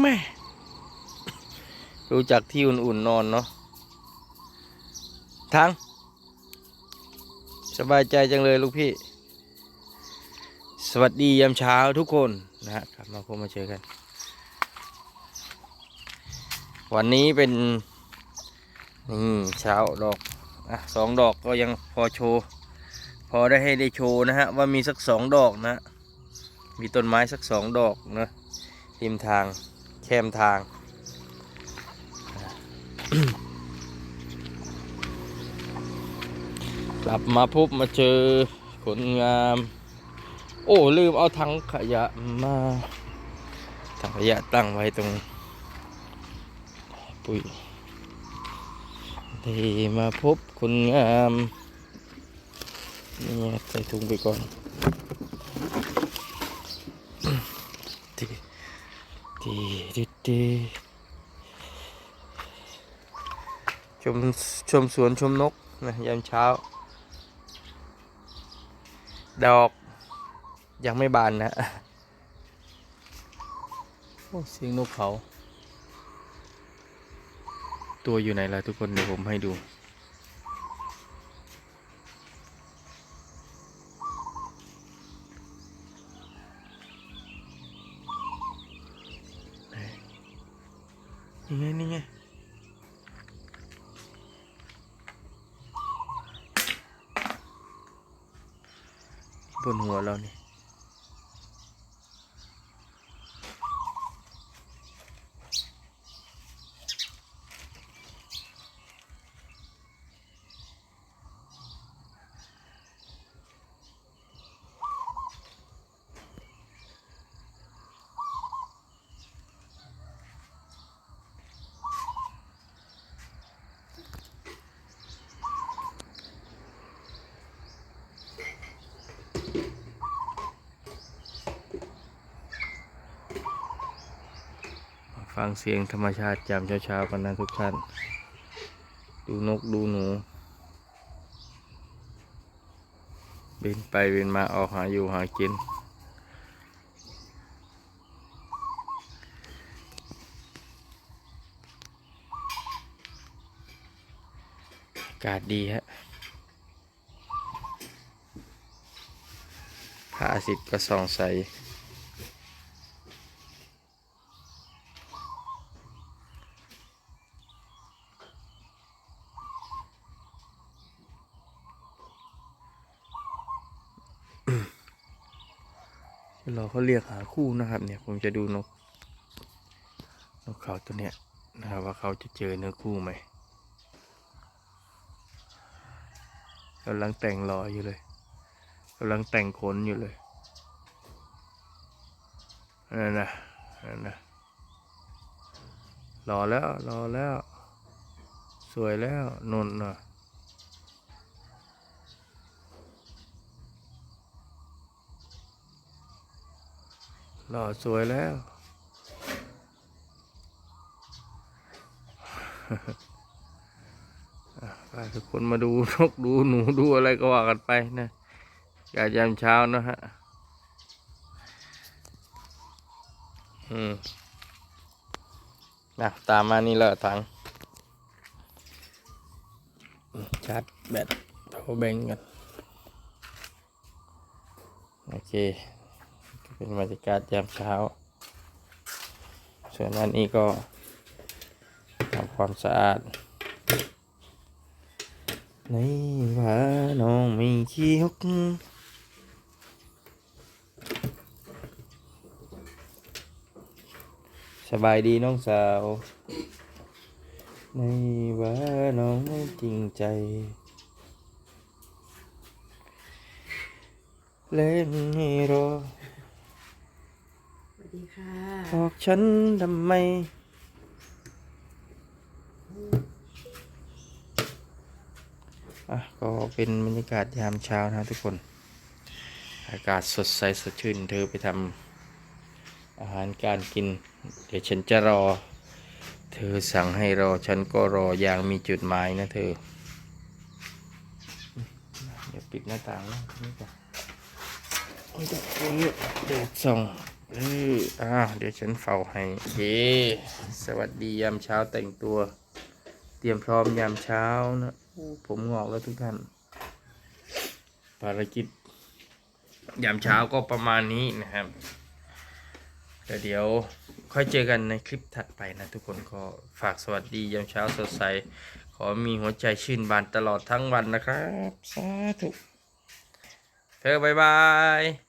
แม่รู้จักที่อุ่นๆนอนเนาะทางสบายใจจังเลยลูกพี่ สวัสดียามเช้าทุกคนนะฮะกลับมาพบมาเจอกัน วันนี้เป็นนี่เช้าดอกอะสองดอกก็ยังพอโชว์ พอได้ให้ได้โชว์นะฮะ ว่ามีสักสองดอกนะ มีต้นไม้สักสองดอกนะ ริมทางแคมทาง กลับมาพบมาเจอคนงาม โอ้ ลืมเอาถังขยะมาถังขยะตั้งไว้ตรง ปุ๋ยได้มาพบคนงามนี่ใส่ถุงไปก่อนดี ดีดีดีชมชมสวนชมนกนะยามเช้า ดอกยังไม่บานนะโอ้เสียงนกเขา ตัวอยู่ไหนล่ะทุกคนเดี๋ยวผมให้ดู นี่ไงนี่ไงบนหัวเรานี่ ฟังเสียงธรรมชาติยามเช้าๆกันนะทุกท่าน ดูนกดูหนู บินไปบินมาออกหาอยู่หากิน อากาศดีฮะพระอาทิตย์ก็ส่องใส ราเขาเรียกหาคู่นะครับ เนี่ย ผมจะดูนก นกเขาตัวเนี้ยนะครับว่าเขาจะเจอเนื้อคู่ไหมกำลังแต่งรออยู่เลยกำลังแต่งขนอยู่เลยนั่นนะนั่นนะรอแล้วรอแล้ว สวยแล้วนนน่ะ หล่อสวยแล้วอะพาทุกคนมาดูนกดูหนูดูอะไรก็ว่ากันไปนะอากายามเช้านะฮะ อืมนะตามมานี่เลยถัง ชาร์จแบตโทรแบงกัน โอเค เป็นบรรยากาศยามเช้า ส่วนนั้นนี้ก็ทำความสะอาดในว่าน้องมีขี้ฮกสบายดีน้องสาว ในว่าน้องไม่จริงใจ เล่นให้รอ ดีค่ะบอกฉันทำไม อะ ก็เป็นบรรยากาศยามเช้านะทุกคน อากาศสดใสสดชื่น เธอไปทำอาหารการกิน เดี๋ยวฉันจะรอ เธอสั่งให้รอ ฉันก็รออย่างมีจุดหมายนะเธอ เดี๋ยวปิดหน้าต่างนะนี่ก่อนไม่ต้องเปิดเดี๋ยวส่ง เอออ้าวเดี๋ยวฉันเฝ้าให้โอเคสวัสดียามเช้าแต่งตัว เตรียมพร้อมยามเช้านะผมงอกแล้วทุกท่าน ภารกิจ ยามเช้าก็ประมาณนี้นะครับแต่เดี๋ยวค่อยเจอกันในคลิปถัดไปนะทุกคนก็ฝากสวัสดียามเช้าสดใส ขอมีหัวใจชื่นบานตลอดทั้งวันนะครับ สาธุ เธอบายบาย